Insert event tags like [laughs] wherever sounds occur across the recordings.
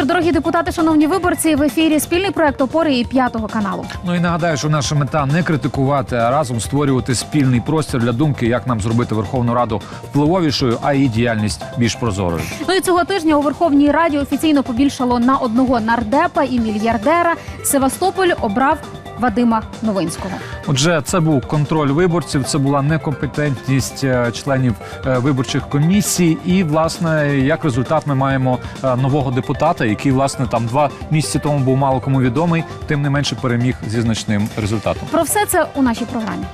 вечір, дорогі депутати, шановні виборці. В ефірі спільний проект опори і п'ятого каналу. Ну і нагадаю, що наша мета не критикувати, а разом створювати спільний простір для думки, як нам зробити Верховну Раду впливовішою, а її діяльність більш прозорою. Ну і цього тижня у Верховній Раді офіційно побільшало на одного нардепа і мільярдера. Севастополь обрав Вадима Новинського. Отже, це був контроль виборців, це була некомпетентність е, членів е, виборчих комісій. І власне, як результат, ми маємо е, нового депутата, який власне там два місяці тому був мало кому відомий, тим не менше переміг зі значним результатом. Про все це у нашій програмі.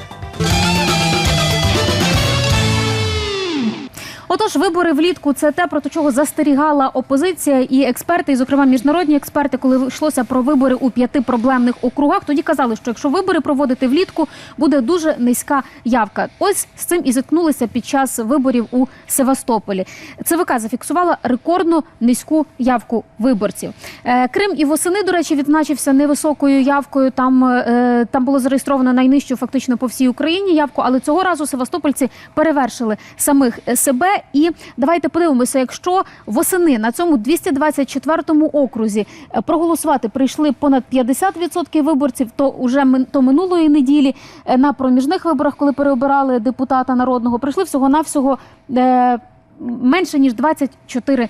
Отож, вибори влітку це те, проти чого застерігала опозиція і експерти, і зокрема міжнародні експерти, коли йшлося про вибори у п'яти проблемних округах. Тоді казали, що якщо вибори проводити влітку, буде дуже низька явка. Ось з цим і зіткнулися під час виборів у Севастополі. ЦВК зафіксувала рекордно низьку явку виборців. Е, Крим і восени, до речі, відзначився невисокою явкою. Там, е, там було зареєстровано найнижчу фактично по всій Україні явку, але цього разу севастопольці перевершили самих себе. І давайте подивимося, якщо восени на цьому 224-му окрузі е, проголосувати прийшли понад 50% виборців, то уже то минулої неділі е, на проміжних виборах, коли переобирали депутата народного, прийшли всього навсього менше ніж 24%.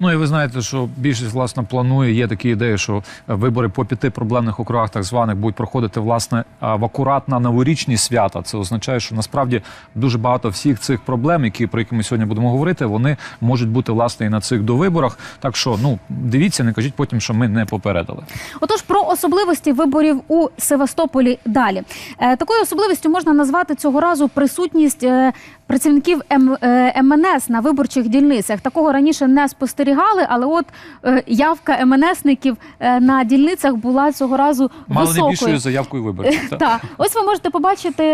Ну і ви знаєте, що більшість власне планує. Є такі ідеї, що вибори по п'яти проблемних округах, так званих, будуть проходити власне в акурат на новорічні свята. Це означає, що насправді дуже багато всіх цих проблем, які про які ми сьогодні будемо говорити, вони можуть бути власне і на цих довиборах. Так що ну дивіться, не кажіть потім, що ми не попередили. Отож, про особливості виборів у Севастополі далі. Е, такою особливістю можна назвати цього разу присутність е, працівників М, е, МНС на виборчих дільницях. Такого раніше не спостерігали, але от е, явка МНСників е, на дільницях була цього разу Мало не більшою заявкою виборців. так. Так, ось ви можете побачити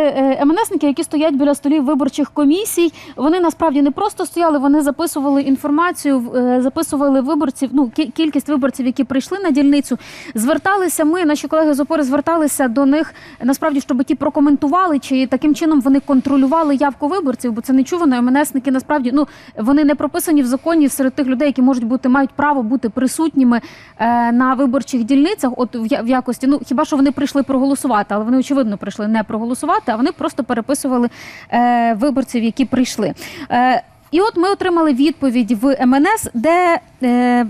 МНСники, які стоять біля столів виборчих комісій. Вони насправді не просто стояли, вони записували інформацію, записували виборців. Ну кількість виборців, які прийшли на дільницю. Зверталися ми, наші колеги з опори зверталися до них насправді, щоб ті прокоментували, чи таким чином вони контролювали явку виборців, бо це нечувано. МНСники насправді ну вони не прописані в законі серед тих людей, які можуть бути мають право бути присутніми е, на виборчих дільницях. От в, в якості, ну хіба що вони прийшли проголосувати, але вони очевидно прийшли не проголосувати, а вони просто переписували е, виборців, які прийшли. Е, і от ми отримали відповідь в МНС, де. Е,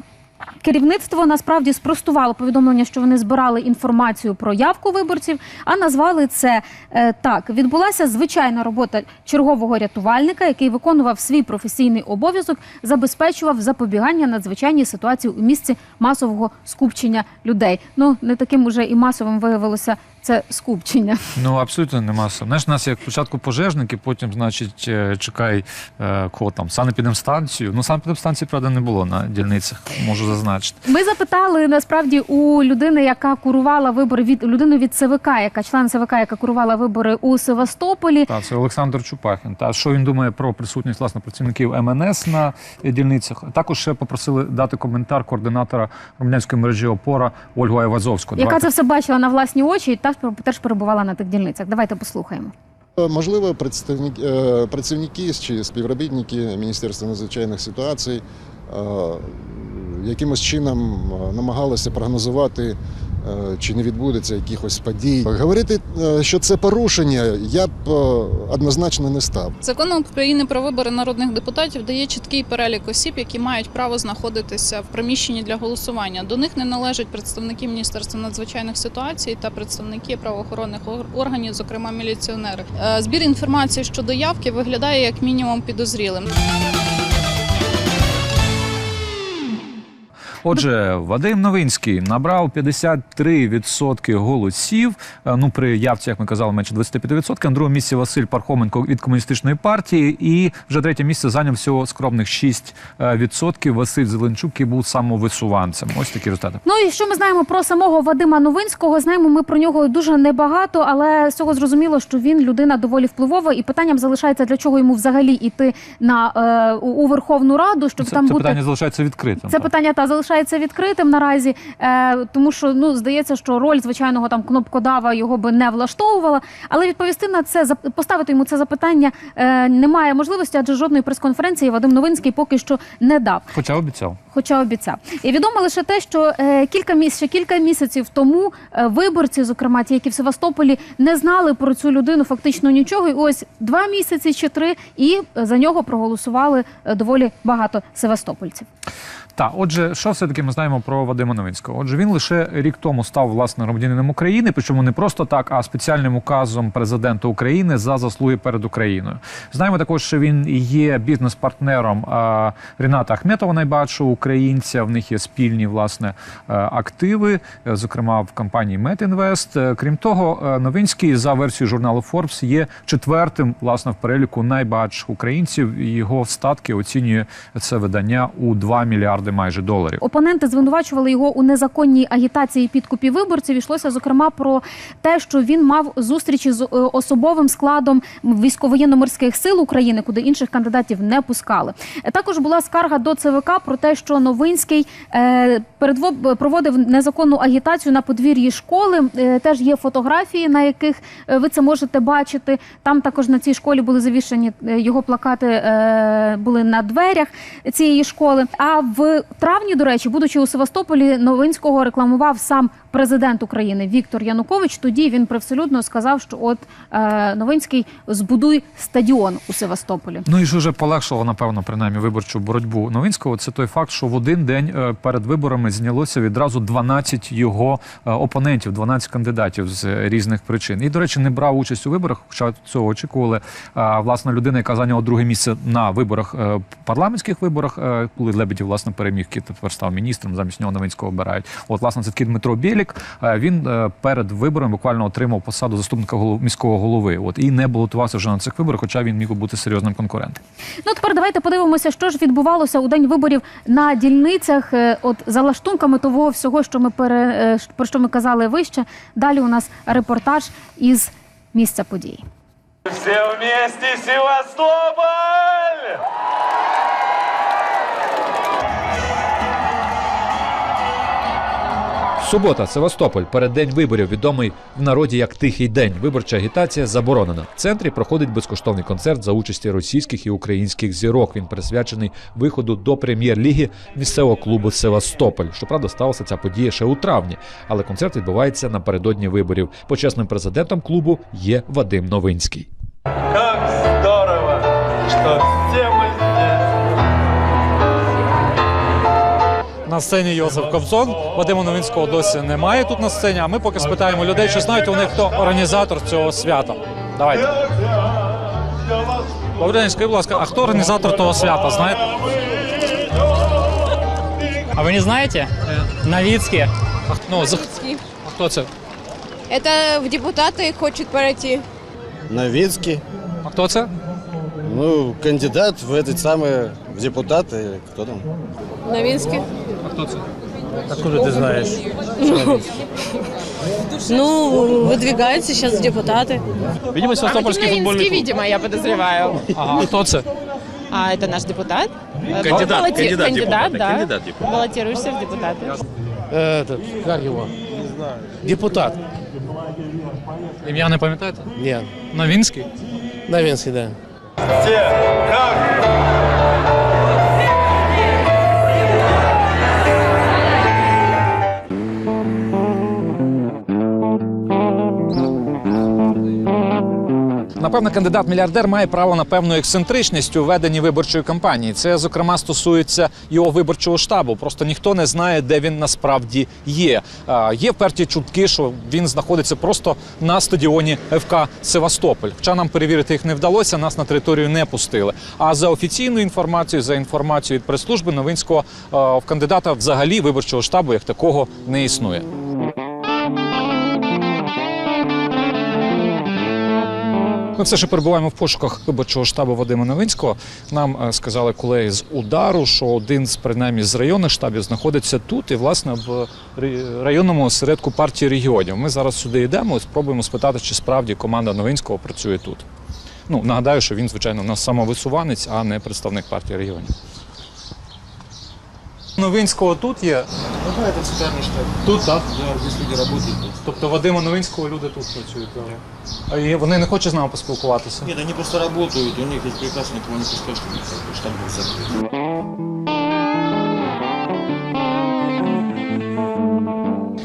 Керівництво насправді спростувало повідомлення, що вони збирали інформацію про явку виборців, а назвали це е, так: відбулася звичайна робота чергового рятувальника, який виконував свій професійний обов'язок, забезпечував запобігання надзвичайній ситуації у місці масового скупчення людей. Ну не таким уже і масовим виявилося це скупчення. Ну абсолютно нема. Знаєш, у нас як спочатку пожежники, потім, значить, е, чекай е, кого там санепідемстанцію. Ну санепідемстанції, правда, не було на дільницях, можу зазначити. Ми запитали насправді у людини, яка курувала вибори від людини від ЦВК, яка член ЦВК, яка курувала вибори у Севастополі. Та це Олександр Чупахін. Та що він думає про присутність власне працівників МНС на дільницях? Також ще попросили дати коментар координатора громадянської мережі опора Ольгу Айвазовську. яка це все бачила на власні очі і теж, теж перебувала на тих дільницях. Давайте послухаємо. Можливо, представник- е, працівники чи співробітники Міністерства надзвичайних ситуацій е, якимось чином е, намагалися прогнозувати, е, чи не відбудеться якихось подій. Говорити, е, що це порушення, я б е, однозначно не став. Закон України про вибори народних депутатів дає чіткий перелік осіб, які мають право знаходитися в приміщенні для голосування. До них не належать представники Міністерства надзвичайних ситуацій та представники правоохоронних органів, зокрема міліціонери. Е, Збір інформації щодо явки виглядає як мінімум підозрілим. Отже, Вадим Новинський набрав 53% голосів. Е, Ну при явці, як ми казали, менше 25%. На другому місці Василь Пархоменко від комуністичної партії. І вже третє місце зайняв всього скромних 6%. Василь Зеленчук, який був самовисуванцем. Ось такі результати. Ну і що ми знаємо про самого Вадима Новинського? Знаємо ми про нього дуже небагато, але з цього зрозуміло, що він людина доволі впливова, і питанням залишається для чого йому взагалі йти на е, у у Верховну Раду, щоб Це, там це бути питання залишається відкритим. Це так. питання та залишається залишається відкритим наразі, е, тому що ну здається, що роль звичайного там кнопкодава його би не влаштовувала. Але відповісти на це поставити йому це запитання е, немає можливості, адже жодної прес-конференції Вадим Новинський поки що не дав. Хоча обіцяв. Хоча обіцяв. І відомо лише те, що е, кілька міс... ще кілька місяців тому е, виборці, зокрема ті, які в Севастополі, не знали про цю людину фактично нічого. І ось два місяці чи три, і за нього проголосували е, доволі багато севастопольців. Так, отже, що все-таки ми знаємо про Вадима Новинського? Отже, він лише рік тому став власне громадянином України, причому не просто так, а спеціальним указом президента України за заслуги перед Україною. Знаємо також, що він є бізнес-партнером Ріната Ахметова, найбагатшого українця. В них є спільні власне е, активи, е, зокрема в компанії Метінвест. Крім того, е, Новинський за версією журналу Forbes є четвертим власне в переліку найбагатших українців. Його статки оцінює це видання у 2 мільярди майже доларів. Опоненти звинувачували його у незаконній агітації підкупі виборців. Йшлося зокрема про те, що він мав зустрічі з е, особовим складом військово-воєнно-морських сил України, куди інших кандидатів не пускали. Е, Також була скарга до ЦВК про те, що Новинський е, проводив незаконну агітацію на подвір'ї школи. Теж є фотографії, на яких ви це можете бачити. Там також на цій школі були завішані його плакати, були на дверях цієї школи. А в травні, до речі, будучи у Севастополі, Новинського рекламував сам президент України Віктор Янукович. Тоді він привселюдно сказав, що от е, Новинський збудуй стадіон у Севастополі. Ну і що вже полегшило, напевно, принаймні виборчу боротьбу Новинського. Це той факт, що в один день е, перед виборами знялося відразу 12 його е, опонентів, 12 кандидатів з е, різних причин. І, до речі, не брав участь у виборах, хоча цього очікували. А, Власна людина, яка зайняла друге місце на виборах е, парламентських виборах, е, коли Лебедів власне переміг, який тепер став міністром, замість нього Новинського обирають. От, власне, це такий Дмитро Білік. Е, Він е, перед виборами буквально отримав посаду заступника голов- міського голови. От і не балотувався вже на цих виборах, хоча він міг би бути серйозним конкурентом. Ну тепер давайте подивимося, що ж відбувалося у день виборів на дільницях. е, От за лаштунками того всього, що ми пере про що ми казали вище. Далі у нас репортаж із місця події. Все вместе Севастополь! Субота, Севастополь, переддень виборів, відомий в народі як Тихий день. Виборча агітація заборонена. В центрі проходить безкоштовний концерт за участі російських і українських зірок. Він присвячений виходу до прем'єр-ліги місцевого клубу Севастополь. Щоправда, сталася ця подія ще у травні, але концерт відбувається напередодні виборів. Почесним президентом клубу є Вадим Новинський. Как здорово, что На сцені Йозеф Кобзон. Вадима Новинського досі немає тут на сцені. А ми поки спитаємо людей, чи знають вони, хто організатор цього свята. Давайте. Добрий день, скажіть, будь ласка, а хто організатор того свята? Знаєте? А вы не знаете? Новицкие. А, х- ну, за... а хто це? Это в депутаты хочет пройти. Новицкий. А хто це? Ну, кандидат в этот самый, в депутаты, или кто там? Новинский. А хто це? Откуда ты знаешь? [laughs] Ну, выдвигается сейчас депутаты. Видимо, Севастопольский футбольный клуб. видимо, я подозреваю. Ага, а хто це? А это наш депутат? Кандидат, Баллоти- кандидат кандидат, депутата, да. кандидат депутата. Баллотируешься в депутаты. Этот, как его? Депутат. Ім'я не пам'ятаєте? Нет, Новинський? Новинский, да. Все, как Напевно, кандидат-мільярдер має право на певну ексцентричність у веденні виборчої кампанії. Це, зокрема, стосується його виборчого штабу. Просто ніхто не знає, де він насправді є. А, Є вперті чутки, що він знаходиться просто на стадіоні ФК Севастополь. Хоча нам перевірити їх не вдалося, нас на територію не пустили. А за офіційною інформацією, за інформацією від прес-служби Новинського, а, в кандидата взагалі виборчого штабу як такого не існує. Ми все ще перебуваємо в пошуках виборчого штабу Вадима Новинського. Нам е, сказали колеги з удару, що один з принаймні з районних штабів знаходиться тут і власне в районному осередку партії регіонів. Ми зараз сюди йдемо і спробуємо спитати, чи справді команда Новинського працює тут. Ну нагадаю, що він, звичайно, у нас самовисуванець, а не представник партії регіонів. Новинського тут є. Ну да, это центральный штаб. Тут, так? Да, здесь люди работают. Тобто Вадима Новинського люди тут працюють. так? А і вони не хочуть з нами поспілкуватися. Нет, они просто работают, у них есть приказ никого не пускать, чтобы штаб был закрыт.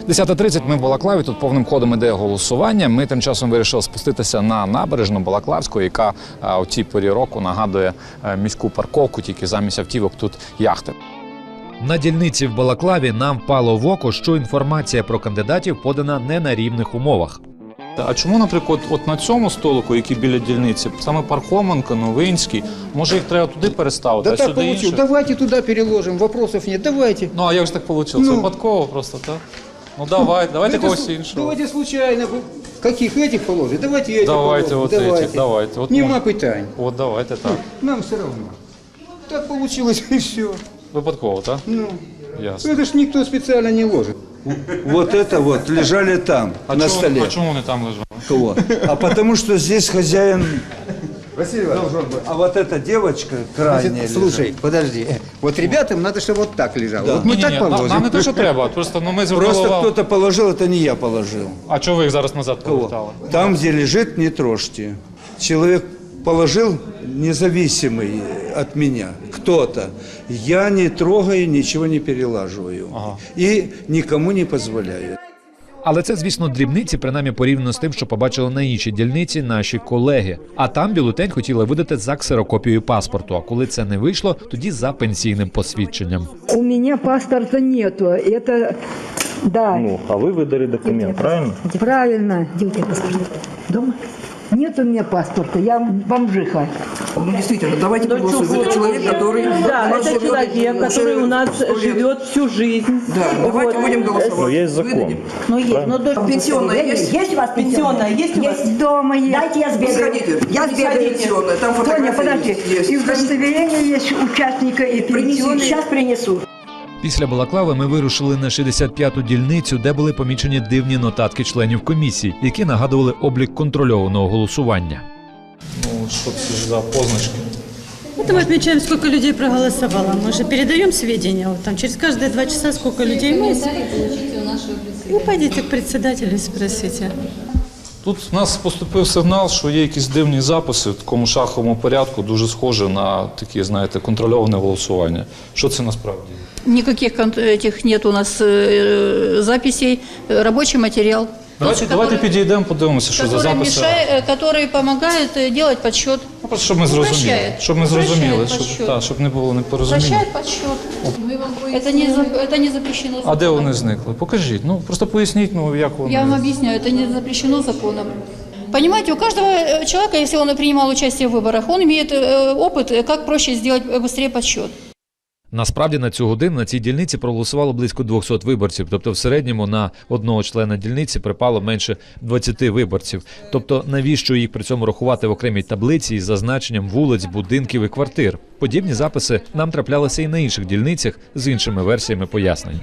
10.30 ми в Балаклаві, тут повним ходом іде голосування. Ми тим часом вирішили спуститися на набережну Балаклавську, яка а, у цій порі року нагадує е, міську парковку, тільки замість автівок тут яхти. На дільниці в Балаклаві нам впало в око, що інформація про кандидатів подана не на рівних умовах. А чому, наприклад, от на цьому столику, який біля дільниці, саме Пархоменко, Новинський, може їх треба туди переставити, Да а так сюди получилось. інше? Давайте туда переложим, вопросов нет. Давайте. Ну а як ж так вийшло? Ну. Випадково просто, так? Ну давай, давайте Это когось слу- іншого. Давайте случайно. Каких этих положить? Давайте этих Давайте положим. от давайте. этих, давайте. От Нема може- питань. От давайте так. Нам все равно. Так получилось и все. Випадково, так? Ну, Ясно. это ж никто специально не ложит. Вот это вот лежали там, А на чому, столе. а чому вони там лежали? Кого? А потому что здесь хозяин Василий должен быть. А вот эта девочка крайняя Значит, слушай, лежит. подожди. Вот ребятам надо, чтобы вот так лежало. Да. Вот мы Ні-ні-ні, так нам, положим. нам не те, що треба. Просто ну ми звернули Просто увагу. кто-то положил, это не я положил. А чого ви їх зараз назад повертали? Кого? Там, где лежит, не трожьте. Человек положил независимый от меня, кто-то. Я не трогаю, ничего не перелаживаю. Ага. И никому не позволяю. Але це, звісно, дрібниці, принаймні порівняно з тим, що побачили на іншій дільниці наші колеги. А там бюлетень хотіли видати за ксерокопією паспорту. А коли це не вийшло, тоді за пенсійним посвідченням. У меня паспорта нету. Это, да. Ну, а вы выдали документ, правильно? Правильно. Где у тебя паспорт? Дома? Нет у меня паспорта, я бомжиха. Ну, действительно, давайте проголосуем. Это человек, который... Да, это человек, который у нас живет всю жизнь. Да, давайте будем голосовать. Но есть закон. Ну, есть, ну, дочь Пенсионная есть? Есть у вас пенсионная? Есть у вас? дома есть. Дайте я Сходите. Я сбегаю пенсионная, там фотографии есть. И удостоверение есть участника и пенсионный. Сейчас принесу. Після Балаклави ми вирушили на 65-ту дільницю, де були помічені дивні нотатки членів комісії, які нагадували облік контрольованого голосування. Ну, що це ж за позначки? Это мы отмечаем, сколько людей проголосовало. Мы же передаем сведения. Вот там через каждые два часа сколько людей мы... Ну, пойдите к председателю и спросите. Тут в нас поступив сигнал, що є якісь дивні записи в такому шаховому порядку, дуже схоже на такі, знаєте, контрольоване голосування. Що це насправді? Никаких кон- этих нет у нас э, записей. Э, Рабочий материал. Давайте, давайте підійдемо, подивимося, що за записи. который помогает э, делать подсчет. Ну, просто щоб ми зрозуміли. Упрощає. Щоб ми зрозуміли, Упрощає щоб, подсчет. та, щоб не було непорозуміння. подсчет. Это не, за- это не запрещено А де вони зникли? Покажіть. Ну просто поясніть, ну як вони. Я вам объясняю, это не запрещено законом. Понимаете, у каждого э, человека, если он принимал участие в выборах, он имеет э, опыт, э, как проще сделать э, быстрее подсчет. Насправді на цю годину на цій дільниці проголосувало близько 200 виборців. Тобто, в середньому на одного члена дільниці припало менше 20 виборців. Тобто, навіщо їх при цьому рахувати в окремій таблиці із зазначенням вулиць, будинків і квартир? Подібні записи нам траплялися і на інших дільницях з іншими версіями пояснень.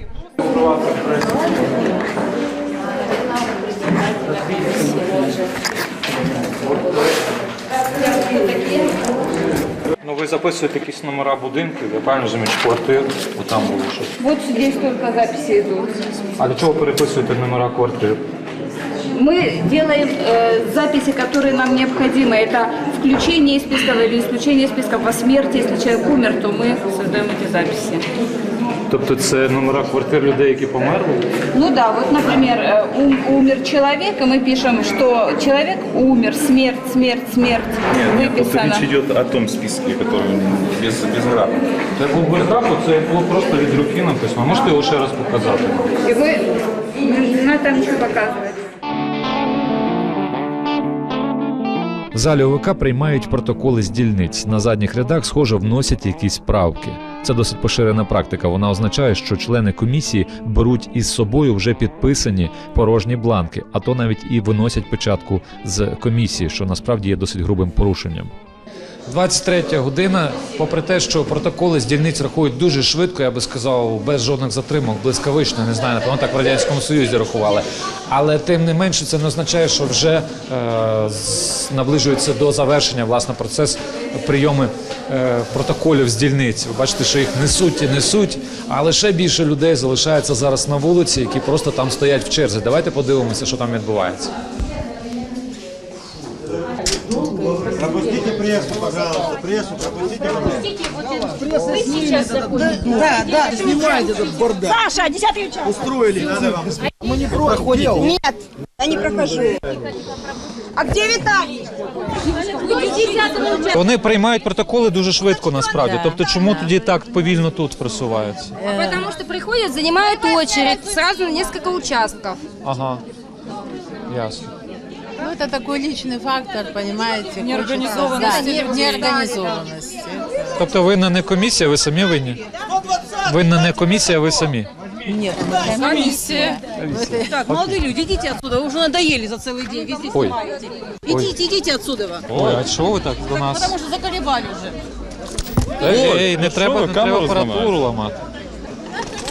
Ну ви записуєте якісь номера будинків, я правильно розумію, чи квартир, бо там було щось. Вот здесь только записи идут. А для чого переписуєте номера квартир? Мы делаем э, записи, которые нам необходимы. Это включение из списков или исключение из списков по смерти. Если человек умер, то мы создаем эти записи. Тобто це номера квартир людей, які померли? Ну да, вот, например, э, ум- умер человек, и мы пишем, что человек умер, смерть, смерть, смерть. Выписано. идет о том списке, который без, без графа. Це був без графу, це було просто від руки написано. Можете його ще раз показати? И вы, ну там ничего показывать. В залі ОВК приймають протоколи з дільниць. На задніх рядах, схоже, вносять якісь правки. Це досить поширена практика. Вона означає, що члени комісії беруть із собою вже підписані порожні бланки, а то навіть і виносять печатку з комісії, що насправді є досить грубим порушенням. 23 година, попри те, що протоколи з дільниць рахують дуже швидко, я би сказав, без жодних затримок, блискавично, не знаю, напевно, так в Радянському Союзі рахували. Але тим не менше це не означає, що вже е, наближується до завершення власне процес прийому протоколів з дільниць. Ви бачите, що їх несуть і несуть, але ще більше людей залишається зараз на вулиці, які просто там стоять в черзі. Давайте подивимося, що там відбувається. Пропустите прессу, пожалуйста. Прессу пропустите. Да, да, снимайте этот бардак. Саша, десятый участок. Устроили. Надо вам. Мы не проходим. Нет, я не прохожу. А где Виталий? Вони приймають протоколи дуже швидко насправді. Тобто, чому тоді так повільно тут просуваються? Потому что приходят, занимают очередь сразу на несколько участков. Ага. Ясно. Ну, это такой личный фактор, понимаете? Неорганизованности Да, людей. неорганизованности. Тобто винна не комісія, ви самі винні? Винна не комісія, ви самі. Нет, комиссия. Так, молодые люди, идите отсюда, вы уже надоели за целый день, везде Ой. снимаете. Ой. Идите, идите отсюда. вы. Ой, а чого ви так до нас? Потому что заколебали уже. Ей, ей, не треба, не треба апаратуру ламати.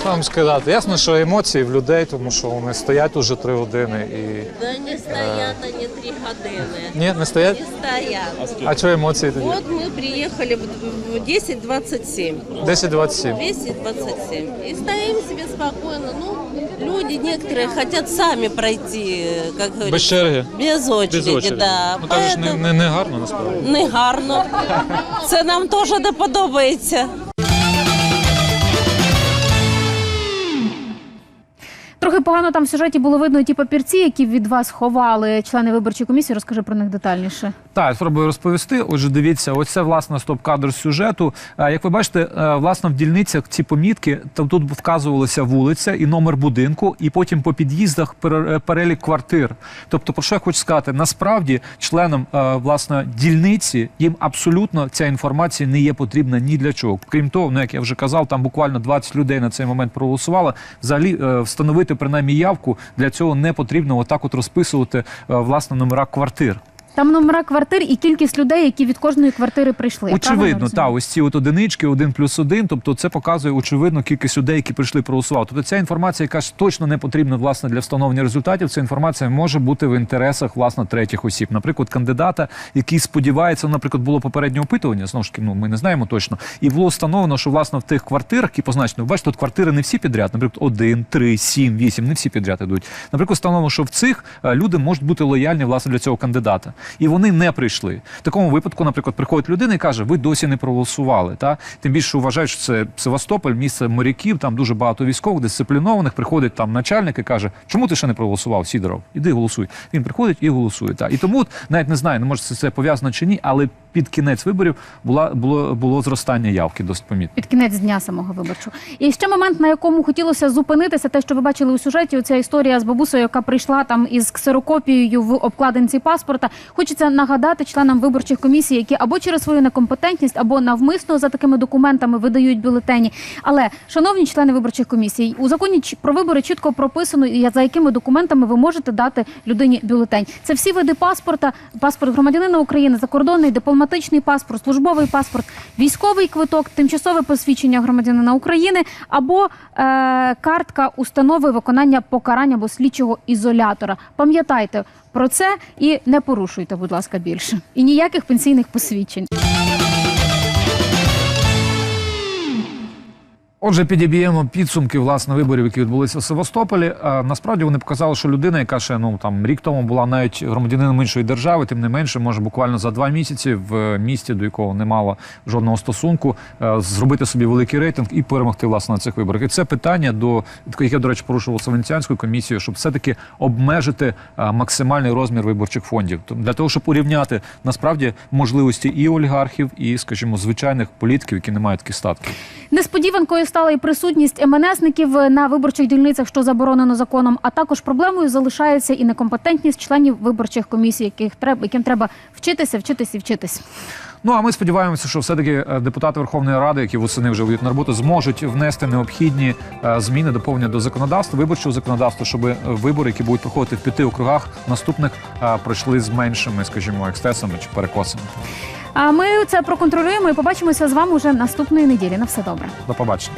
Там сказати, ясно, що емоції в людей, тому що вони стоять уже три години і. Да не стоят они три годины. Ні, не стоять? стоят. А чого емоції тоді? Вот мы приехали в 10.27. 10-27. 10.27. И стоим себе спокойно. Ну, люди некоторые хотят сами пройти, как говорится. Без черги. Без очереди, Без очереди. да. Ну так же ж не, не, не гарно насправді. Не гарно. Це нам теж не подобається. Трохи погано там в сюжеті було видно ті папірці, які від вас ховали члени виборчої комісії. Розкажи про них детальніше. Так, спробую розповісти. Отже, дивіться, ось це власне стоп-кадр сюжету. Як ви бачите, е, власне в дільницях ці помітки там тут вказувалася вулиця і номер будинку, і потім по під'їздах е, перелік квартир. Тобто, про що я хочу сказати, насправді членам е, власне дільниці їм абсолютно ця інформація не є потрібна ні для чого. Крім того, ну як я вже казав, там буквально 20 людей на цей момент проголосувало. Взагалі встановити принаймні явку для цього не потрібно отак, от розписувати е, власне номера квартир. Там номера квартир і кількість людей, які від кожної квартири прийшли. Очевидно, та ось ці от одинички, один плюс один. Тобто, це показує очевидно кількість людей, які прийшли проголосувати. Тобто, ця інформація, яка ж точно не потрібна власне для встановлення результатів. Ця інформація може бути в інтересах власне третіх осіб. Наприклад, кандидата, який сподівається, наприклад, було попереднє опитування. Знову ж таки, ну ми не знаємо точно. І було встановлено, що власне в тих квартирах, які позначені, ви бачите, тут квартири не всі підряд, наприклад, один, три, сім, вісім, не всі підряд ідуть. Наприклад, встановлено, що в цих е, люди можуть бути лояльні власне для цього кандидата, і вони не прийшли. В такому випадку, наприклад, приходить людина і каже: ви досі не проголосували. Та тим більше вважають, що це Севастополь, місце моряків, там дуже багато військових, дисциплінованих. Приходить там начальник і каже, чому ти ще не проголосував, Сідоров? Іди голосуй. Він приходить і голосує. Та і тому навіть не знаю, не може це, пов'язано чи ні, але під кінець виборів була було було зростання явки досить помітно. Під кінець дня самого виборчого. І ще момент, на якому хотілося зупинитися, те, що ви бачили у сюжеті, оця історія з бабусею, яка прийшла там із ксерокопією в обкладинці паспорта. Хочеться нагадати членам виборчих комісій, які або через свою некомпетентність, або навмисно за такими документами видають бюлетені. Але, шановні члени виборчих комісій, у законі про вибори чітко прописано, за якими документами ви можете дати людині бюлетень. Це всі види паспорта, паспорт громадянина України, закордонний, дипломатичний паспорт, службовий паспорт, військовий квиток, тимчасове посвідчення громадянина України або е, картка установи виконання покарання або слідчого ізолятора. Пам'ятайте про це і не порушуйте, будь ласка, більше. І ніяких пенсійних посвідчень. Отже, підіб'ємо підсумки власне виборів, які відбулися в Севастополі. Насправді вони показали, що людина, яка ще ну там рік тому була навіть громадянином іншої держави, тим не менше, може буквально за два місяці в місті, до якого не мало жодного стосунку, е, зробити собі великий рейтинг і перемогти власне на цих виборах. І це питання до яке, до речі, порушувалося Венеціанською комісією, щоб все таки обмежити е, максимальний розмір виборчих фондів. Для того, щоб урівняти насправді можливості і олігархів, і, скажімо, звичайних політиків, які не мають таких статків. Несподіванкою стала і присутність МНСників на виборчих дільницях, що заборонено законом. А також проблемою залишається і некомпетентність членів виборчих комісій, яких треба яким треба вчитися, вчитися і вчитись. Ну а ми сподіваємося, що все-таки е, депутати Верховної Ради, які восени вже вийдуть на роботу, зможуть внести необхідні е, зміни доповнення до законодавства, виборчого законодавства, щоб е, вибори, які будуть проходити в п'яти округах, наступних пройшли з меншими, скажімо, екстесами чи перекосами. А ми це проконтролюємо і побачимося з вами уже наступної неділі. На все добре. До побачення.